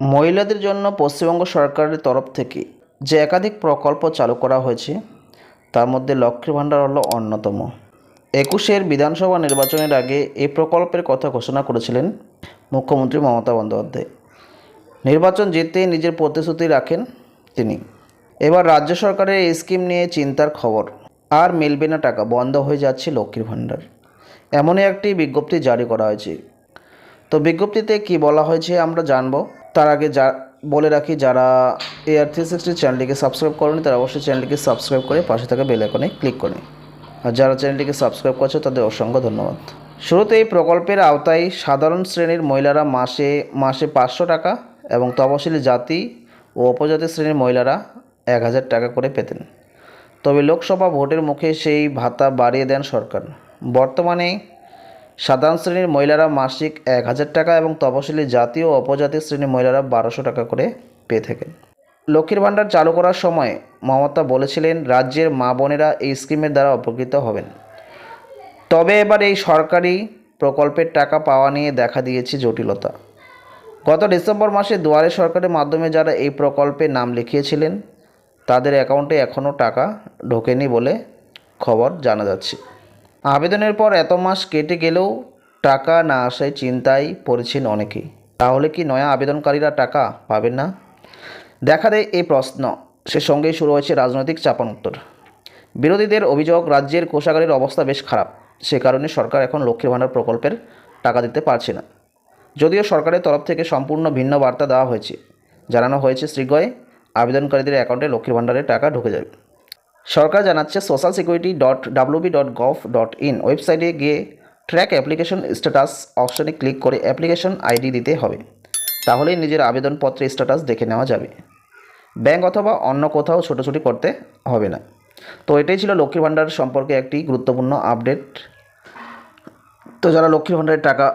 মহিলাদের জন্য পশ্চিমবঙ্গ সরকারের তরফ থেকে যে একাধিক প্রকল্প চালু করা হয়েছে, তার মধ্যে লক্ষ্মীর ভাণ্ডার হলো অন্যতম। একুশের বিধানসভা নির্বাচনের আগে এই প্রকল্পের কথা ঘোষণা করেছিলেন মুখ্যমন্ত্রী মমতা বন্দ্যোপাধ্যায়। নির্বাচন জিততেই নিজের প্রতিশ্রুতি রাখেন তিনি। এবার রাজ্য সরকারের এই স্কিম নিয়ে চিন্তার খবর। আর মিলবে না টাকা, বন্ধ হয়ে যাচ্ছে লক্ষ্মীর ভাণ্ডার। এমনই একটি বিজ্ঞপ্তি জারি করা হয়েছে। তো বিজ্ঞপ্তিতে কি বলা হয়েছে আমরা জানব। তার আগে যা বলে রাখি, যারা এআর থ্রি সিক্সটি চ্যানেলটিকে সাবস্ক্রাইব করেনি, তারা অবশ্যই চ্যানেলটিকে সাবস্ক্রাইব করে পাশে থাকা বেল আইকনে ক্লিক করে আর যারা চ্যানেলটিকে সাবস্ক্রাইব করছে, তাদের অসংখ্য ধন্যবাদ। শুরুতে এই প্রকল্পের আওতায় সাধারণ শ্রেণির মহিলারা মাসে মাসে পাঁচশো টাকা এবং তপশিলি জাতি ও উপজাতি শ্রেণির মহিলারা এক হাজার টাকা করে পেতেন। তবে লোকসভা ভোটের মুখে সেই ভাতা বাড়িয়ে দেন সরকার। বর্তমানে সাধারণ শ্রেণির মহিলারা মাসিক এক হাজার টাকা এবং তপশিলি জাতি ও উপজাতি শ্রেণির মহিলারা বারোশো টাকা করে পেয়ে থাকেন। লক্ষ্মীর ভাণ্ডার চালু করার সময় মমতা বলেছিলেন, রাজ্যের মা বোনেরা এই স্কিমের দ্বারা উপকৃত হবেন। তবে এবার এই সরকারি প্রকল্পের টাকা পাওয়া নিয়ে দেখা দিয়েছে জটিলতা। গত ডিসেম্বর মাসে দুয়ারে সরকারের মাধ্যমে যারা এই প্রকল্পে নাম লিখিয়েছিলেন, তাদের অ্যাকাউন্টে এখনও টাকা ঢোকেনি বলে খবর জানা যাচ্ছে। আবেদনের পর এত মাস কেটে গেলেও টাকা না আসায় চিন্তায় পড়েছেন অনেকেই। তাহলে কি নয়া আবেদনকারীরা টাকা পাবেন না? দেখা দেয় এই প্রশ্ন। সে সঙ্গেই শুরু হয়েছে রাজনৈতিক চাপানোত্তর। বিরোধীদের অভিযোগ, রাজ্যের কোষাগারের অবস্থা বেশ খারাপ। সে কারণে সরকার এখন লক্ষ্মীর ভাণ্ডার প্রকল্পের টাকা দিতে পারছে না। যদিও সরকারের তরফ থেকে সম্পূর্ণ ভিন্ন বার্তা দেওয়া হয়েছে। জানানো হয়েছে, শীঘ্রই আবেদনকারীদের অ্যাকাউন্টে লক্ষ্মীর ভাণ্ডারের টাকা ঢুকে যাবে। সরকার জানাচ্ছে social security dot WB dot gov dot in ওয়েবসাইটে গিয়ে ট্র্যাক অ্যাপ্লিকেশন স্ট্যাটাস অপশনে ক্লিক করে অ্যাপ্লিকেশন আইডি দিতে হবে। তাহলেই নিজের আবেদনপত্রের স্ট্যাটাস দেখে নেওয়া যাবে। ব্যাংক অথবা অন্য কোথাও ছোটোছুটি করতে হবে না। তো এটাই ছিল লক্ষ্মীর ভাণ্ডার সম্পর্কে একটি গুরুত্বপূর্ণ আপডেট তো যারা লক্ষ্মীর ভাণ্ডারের টাকা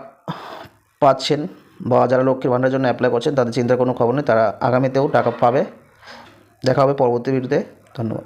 পাচ্ছেন বা যারা লক্ষ্মীর ভাণ্ডারের জন্য অ্যাপ্লাই করছেন, তাদের চিন্তার কোনো খবর নেই, তারা আগামীতেও টাকা পাবে। দেখা হবে পরবর্তী ভিডিওতে ধন্যবাদ।